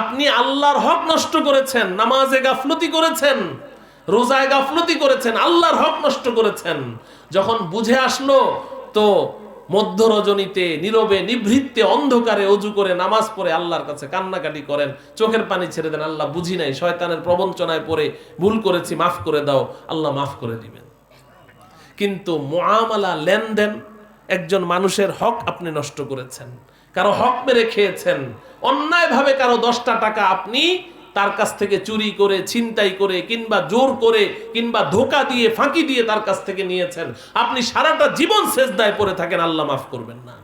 আপনি আল্লাহর হক নষ্ট করেছেন, নামাজে গাফলতি করেছেন, রোজায় গাফলতি করেছেন, আল্লাহর হক নষ্ট করেছেন। যখন বুঝে আসলো, তো মধ্য রজনীতে নীরবে নিভৃত্তে অন্ধকারে অজু করে নামাজ পড়ে আল্লাহর কাছে কান্নাকাটি করেন। চোখের পানি ছেড়ে দেন, আল্লাহ বুঝি নাই, শয়তানের প্রবঞ্চনায় পড়ে, ভুল করেছি, মাফ করে দাও, আল্লাহ মাফ করে দিবেন। কিন্তু মুআমালা লেনদেন একজন মানুষের হক আপনি নষ্ট করেছেন। কারও হক মেরে খেয়েছেন। অন্যায়ভাবে কারও দশটা টাকা আপনি তার কাছ থেকে চুরি করে, ছিনতাই করে, কিংবা জোর করে, কিংবা ধোকা দিয়ে, ফাঁকি দিয়ে তার কাছ থেকে নিয়েছেন। আপনি সারাটা জীবন শেষদায় পড়ে থাকেন, আল্লাহ মাফ করবেন না।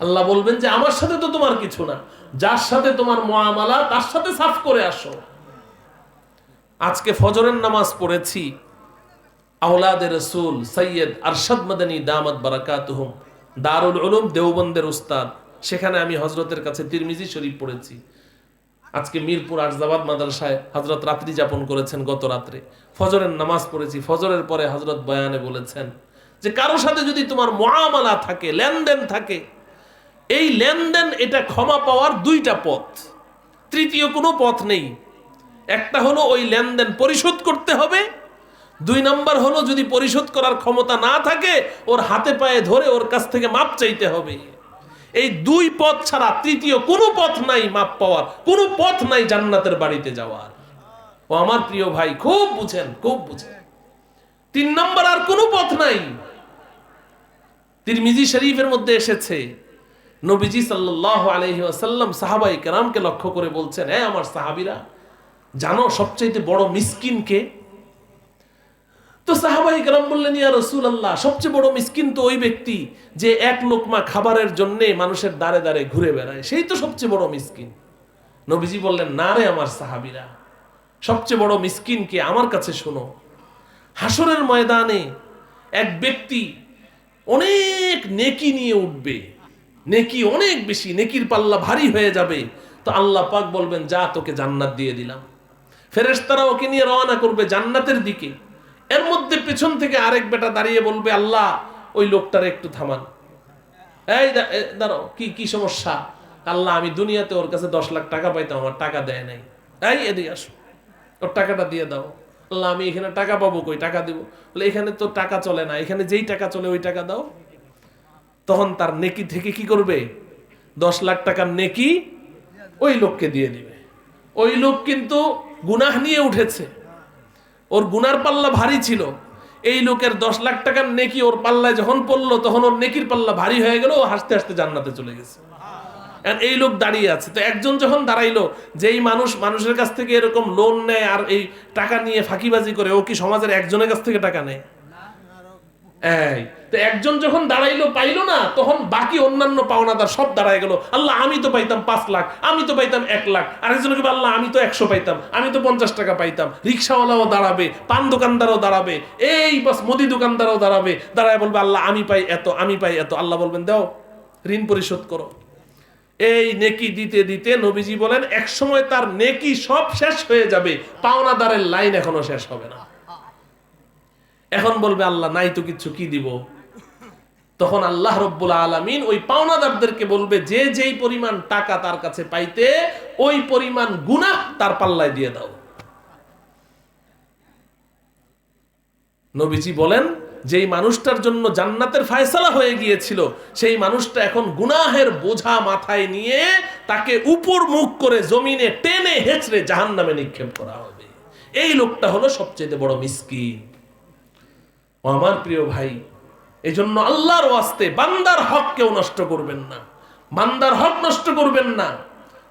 আল্লাহ বলবেন যে, আমার সাথে তো তোমার কিছু না। যার সাথে তোমার মুআমালা তার সাথে সাফ করে আসো। আজকে ফজরের নামাজ পড়েছি। আওলাদে রসুল সৈয়দ আরশাদ মদনী দামত বারাকাতুহুম। দারুল উলুম দেওবন্দের উস্তাদ। সেখানে আমি হজরতের কাছে তিরমিজি শরীফ পড়েছি। আজকে মিরপুর আরজাবাদ মাদ্রাসায় হজরত রাত্রি যাপন করেছেন গত রাত্রে। ফজরের নামাজ পড়েছি, ফজরের পরে হজরত বয়ানে বলেছেন যে, কারও সাথে যদি তোমার মহামালা থাকে, লেনদেন থাকে, এই লেনদেন, এটা ক্ষমা পাওয়ার দুইটা পথ। তৃতীয় কোনো পথ নেই। একটা হলো ওই লেনদেন পরিশোধ করতে হবে দুই নম্বর হলো, যদি পরিশোধ করার ক্ষমতা না থাকে, ওর হাতে পায়ে ধরে ওর কাছ থেকে মাপ চাইতে হবে। এই দুই পথ ছাড়া তৃতীয় কোনো পথ নাই মাপ পাওয়ার, কোনো পথ নাই জান্নাতের বাড়িতে যাওয়ার। ও আমার প্রিয় ভাই, খুব বুঝেন খুব বুঝেন। তিন নম্বর আর কোনো পথ নাই। তিরমিজি শরীফের মধ্যে এসেছে, নবীজি সাল্লাল্লাহু আলাইহি ওয়াসাল্লাম সাহাবাই কেরামকে লক্ষ্য করে বলছেন হ্যাঁ আমার সাহাবিরা, জানো সবচাইতে বড় মিসকিন কে তো সাহাবাই কেরাম বললেন, ইয়া রসুল আল্লাহ সবচেয়ে বড় মিসকিন তো ওই ব্যক্তি যে এক লোকমা খাবারের জন্য মানুষের দাঁড়ে দাঁড়ে ঘুরে বেড়ায়। সেই তো সবচেয়ে বড় মিসকিন। নবীজি বললেন, না রে আমার সাহাবীরা, সবচেয়ে বড় মিসকিন কে আমার কাছে শোনো। হাসরের ময়দানে এক ব্যক্তি অনেক নেকি নিয়ে উঠবে। নেকি অনেক বেশি, নেকির পাল্লা ভারী হয়ে যাবে। তো আল্লাহ পাক বলবেন, যা তোকে জান্নাত দিয়ে দিলাম। ফেরেশতারা ওকে নিয়ে রওনা করবে জান্নাতের দিকে। এর মধ্যে পেছন থেকে আরেক বেটা দাঁড়িয়ে বলবে, আল্লাহ, ওই লোকটার একটু থামান। এই দাঁড়াও, কি কি সমস্যা? আল্লাহ, আমি দুনিয়াতে ওর কাছে দশ লাখ টাকা পাইতাম, আমার টাকা দেয় নাই। এই, এদিকে আসো। ওর টাকাটা দিয়ে দাও। আল্লাহ, আমি এখানে টাকা পাবো কই? টাকা দিব। বলে, এখানে তো টাকা চলে না, এখানে যেই টাকা চলে ওই টাকা দাও। তখন তার নেকি থেকে কি করবে? দশ লাখ টাকার নেকি ওই লোককে দিয়ে দিবে। ওই লোক কিন্তু গুনাহ নিয়ে উঠেছে। ওর গুনার পাল্লা ভারী ছিল। এই লোকের দশ লাখ টাকার নেকি ওর পাল্লায় যখন পড়ল, তখন ওর নেকির পাল্লা ভারী হয়ে গেল, ও হাসতে হাসতে জান্নাতে চলে গেছে। আর এই লোক দাঁড়িয়ে আছে। তো একজন যখন দাঁড়াইলো, যেই মানুষ মানুষের কাছ থেকে এরকম লোন নেয় আর এই টাকা নিয়ে ফাঁকিবাজি করে, ও কি সমাজের একজনের কাছ থেকে টাকা নেয়? একজন যখন দাঁড়াইলো পাইলো না তখন বাকি অন্যান্য পাওনাদার সব দাঁড়ায় গেল। আল্লাহ আমি তো পাইতাম পাঁচ লাখ আমি তো পাইতাম এক লাখ। আরেকজনকে বলে, আল্লাহ আমি তো একশো পাইতাম আমি তো পঞ্চাশ টাকা পাইতাম। রিক্সাওয়ালাও দাঁড়াবে পান দোকানদারও দাঁড়াবে এই বাস মুদি দোকানদারও দাঁড়াবে। দাঁড়ায় বলবে আল্লাহ আমি পাই এত আমি পাই এত। আল্লাহ বলবেন দাও ঋণ পরিশোধ করো। এই নেকি দিতে দিতে নবীজি বলেন এক সময় তার নেকি সব শেষ হয়ে যাবে পাওনাদারের লাইন এখনও শেষ হবে না। এখন বলবে আল্লাহ, নাই তো কিছু, কি দিব? তখন আল্লাহ রব্বুল আলমিন ওই পাওনাদারদেরকে বলবে, যে যেই পরিমাণ টাকা তার কাছে পাইতে, ওই পরিমাণ গুনাহ তার পাল্লায় দিয়ে দাও। নবীজি বলেন, যেই মানুষটার জন্য জান্নাতের ফায়সালা হয়ে গিয়েছিল, সেই মানুষটা এখন গুনাহের বোঝা মাথায় নিয়ে তাকে উপর মুখ করে জমিনে টেনে হেঁচড়ে জাহান্নামে নিক্ষেপ করা হবে। এই লোকটা হলো সবচেয়ে বড় মিসকিন। ও আমার প্রিয় ভাই এই জন্য আল্লাহর ওয়াস্তে বান্দার হক কেউ নষ্ট করবেন না। বান্দার হক নষ্ট করবেন না।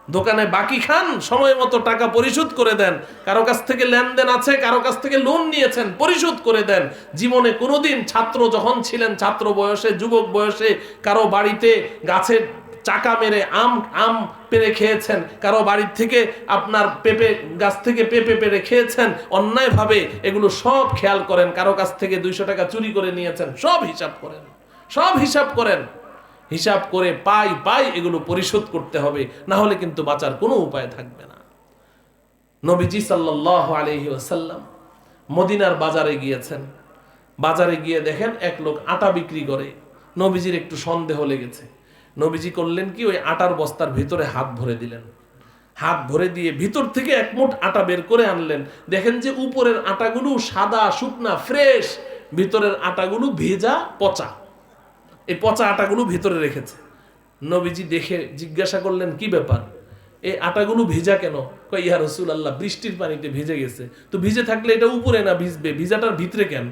দোকানে বাকি খান, সময় মতো টাকা পরিশোধ করে দেন। কারও কাছ থেকে লেনদেন আছে, কারও কাছ থেকে লোন নিয়েছেন, পরিশোধ করে দেন। জীবনে কোনোদিন ছাত্র যখন ছিলেন, ছাত্র বয়সে, যুবক বয়সে, কারও বাড়িতে গাছের চাকা মেরে আম আম পেরে খেয়েছেন। কারও বাড়ির থেকে আপনার পেঁপে গাছ থেকে পেঁপে পেরে খেয়েছেন। অন্যায়ভাবে এগুলো সব খেয়াল করেন। কারও কাছ থেকে দুইশো টাকা চুরি করে নিয়েছেন। সব হিসাব করেন। সব হিসাব করেন। হিসাব করে পাই পাই এগুলো পরিশোধ করতে হবে। না হলে কিন্তু বাঁচার কোনো উপায় থাকবে না। নবীজি সাল্লাহ আলহি ওসাল্লাম মদিনার বাজারে গিয়েছেন। বাজারে গিয়ে দেখেন এক লোক আটা বিক্রি করে। নবীজির একটু সন্দেহ লেগেছে। নবীজি করলেন কি, ওই আটার বস্তার ভিতরে হাত ভরে দিলেন। হাত ভরে দিয়ে ভিতর থেকে এক মুঠ আটা বের করে আনলেন। দেখেন যে উপরের আটাগুলো সাদা, শুকনা, ফ্রেশ, ভিতরের আটাগুলো ভেজা, পচা। এই পচা আটাগুলো ভিতরে রেখেছে। নবীজি দেখে জিজ্ঞাসা করলেন, কি ব্যাপার? এই আটাগুলো ভেজা কেন? ইয়া রসুল আল্লাহ বৃষ্টির পানিতে ভিজে গেছে। তো ভিজে থাকলে এটা উপরে না ভিজবে? ভিজাটার ভিতরে কেন?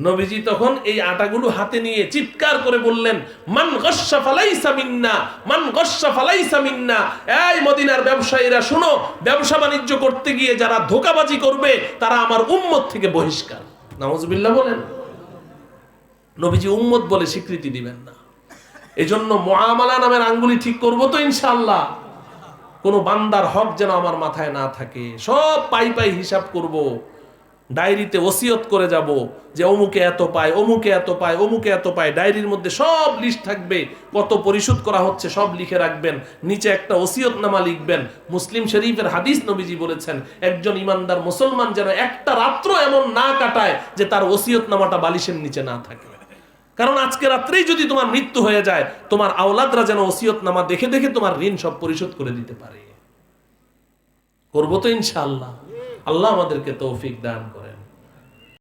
নবীজি তখন এই আটাগুলো হাতে নিয়ে চিৎকার করে বললেন, মান গস্সা ফালাইসা মিন্না, মান গস্সা ফালাইসা মিন্না। এই মদিনার ব্যবসায়ীরা, শুনো, ব্যবসা বাণিজ্য করতে গিয়ে যারা ধোকাবাজি করবে, তারা আমার উম্মত থেকে বহিষ্কার। নাউজুবিল্লাহ বলেন। নবীজি উম্মত বলে স্বীকৃতি দিবেন না। এজন্য মুআমালা নামের আঙ্গুলি ঠিক করব তো ইনশাআল্লাহ। কোনো বান্দার হক যেন আমার মাথায় না থাকে। সব পাই পাই হিসাব করব। ডায়েরিতে ওসিয়ত করে যাব যে অমুকে এত পায়, অমুকে এত পায়, অমুকে এত পায়। ডায়েরির মধ্যে সব লিস্ট থাকবে, কত পরিশোধ করা হচ্ছে সব লিখে রাখবেন। নিচে একটা ওসিয়তনামা লিখবেন। মুসলিম শরীফের হাদিস নবীজি বলেছেন, একজন ইমানদার মুসলমান যেন একটা রাত্র এমন না কাটায় যে তার ওসিয়তনামাটা বালিশের নিচে না থাকে। কারণ আজকে রাত্রেই যদি তোমার মৃত্যু হয়ে যায়, তোমার আওলাদরা যেন ওসিয়তনামা দেখে দেখে তোমার ঋণ সব পরিশোধ করে দিতে পারে। করব তো ইনশাআল্লাহ। আল্লাহ আমাদেরকে তৌফিক দান করে